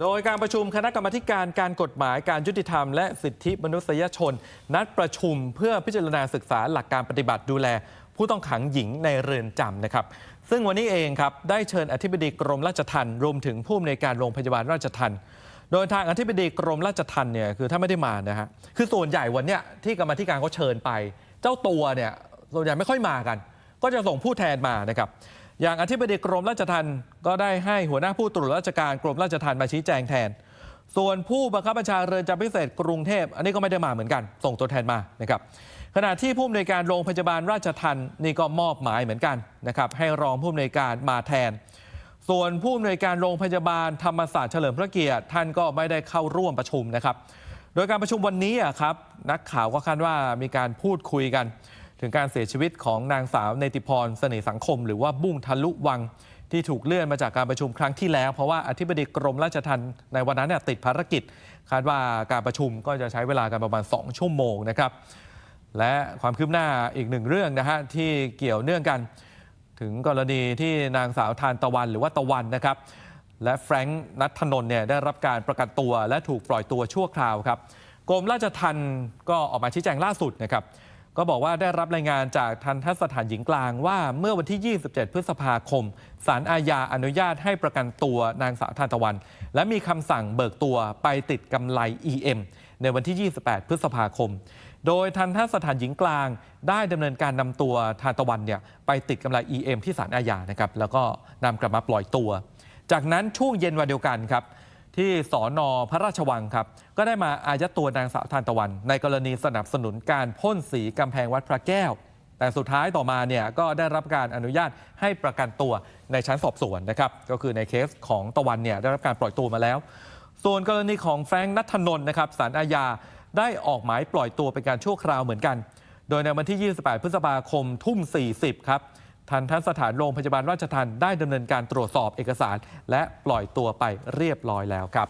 โดยการประชุมคณะกรรมการการกฎหมายการยุติธรรมและสิทธิมนุษยชน นัดประชุมเพื่อพิจารณาศึกษาหลักการปฏิบัติดูแล ผู้ต้องขังหญิงในเรือนจำนะครับ ซึ่งวันนี้เองครับได้เชิญอธิบดีกรมราชทัณฑ์รวมถึงผู้อำนวยการโรงพยาบาลราชทัณฑ์โดยทางอธิบดีกรมราชทัณฑ์เนี่ยคือถ้าไม่ได้มานะฮะคือส่วนใหญ่วันเนี้ยที่กรรมธิการเขาเชิญไป เจ้าตัวเนี่ยส่วนใหญ่ไม่ค่อยมากัน ก็จะส่งผู้แทนมานะครับ อย่างอธิบดีกรมราชทัณฑ์ก็ได้ให้หัวหน้าผู้ตรวจราชการกรมราชทัณฑ์มาชี้แจงแทน ส่วนผู้บังคับบัญชาเรือนจำพิเศษกรุงเทพ อันนี้ก็ไม่ได้มาเหมือนกัน ส่งตัวแทนมานะครับขณะที่ผู้อำนวยการโรงพยาบาลราชทัณฑ์นี่ก็มอบหมายเหมือนกันนะครับให้รองผู้อำนวยการมาแทน ส่วนผู้อำนวยการโรงพยาบาลธรรมศาสตร์เฉลิมพระเกียรติท่านก็ไม่ได้เข้าร่วมประชุมนะครับ โดยการประชุมวันนี้อะครับนักข่าวก็คาดว่ามีการพูดคุยกัน ถึงการเสียชีวิตของนางสาวเนติพรเสน่ห์สังคม หรือว่าบุ้งทะลุวังที่ถูกเลื่อนมาจากการประชุมครั้งที่แล้ว เพราะว่าอธิบดีกรมราชทัณฑ์ในวันนั้นเนี่ยติดภารกิจ คาดว่าการประชุมก็จะใช้เวลากันประมาณ 2 ชั่วโมงนะครับ และความคืบหน้าอีกหนึ่งเรื่องนะฮะที่เกี่ยวเนื่องกัน ถึงกรณีที่นางสาวทานตะวันหรือว่าตะวันนะครับ และแฟรงค์นัทธนนท์เนี่ยได้รับการประกันตัวและถูกปล่อยตัวชั่วคราวครับกรมราชทัณฑ์ก็ออกมาชี้แจงล่าสุดนะครับ ก็บอกว่าได้รับรายงานจากทันทสถานหญิงกลางว่าเมื่อวันที่ 27 พฤษภาคมศาลอาญาอนุญาตให้ประกันตัวนางสาวทานตะวัน และมีคำสั่งเบิกตัวไปติดกำไร EM ในวันที่ 28 พฤษภาคม โดยทันทสถานหญิงกลาง ได้ดำเนินการนำตัวทานตะวันเนี่ยไปติดกำไร EM ที่ศาลอาญานะครับแล้วก็นำกลับมาปล่อยตัว จากนั้นช่วงเย็นวันเดียวกันครับ ที่สอนอพระราชวังครับ ก็ได้มาอายัดตัวนางสาวทานตะวัน ในกรณีสนับสนุนการพ่นสีกำแพงวัดพระแก้ว แต่สุดท้ายต่อมาเนี่ยก็ได้รับการอนุญาตให้ประกันตัวในชั้นสอบสวนนะครับ ก็คือในเคสของตะวันเนี่ยได้รับการปล่อยตัวมาแล้ว ส่วนกรณีของแฟรงค์นัทนนท์นะครับสารอาญาได้ออกหมายปล่อยตัวเป็นการชั่วคราวเหมือนกัน โดยในวันที่ 28 พฤษภาคมทุ่ม 40 ครับ ทันทสถานโรงพยาบาลราชทันได้ดำเนินการตรวจสอบเอกสาร และปล่อยตัวไปเรียบร้อยแล้วครับ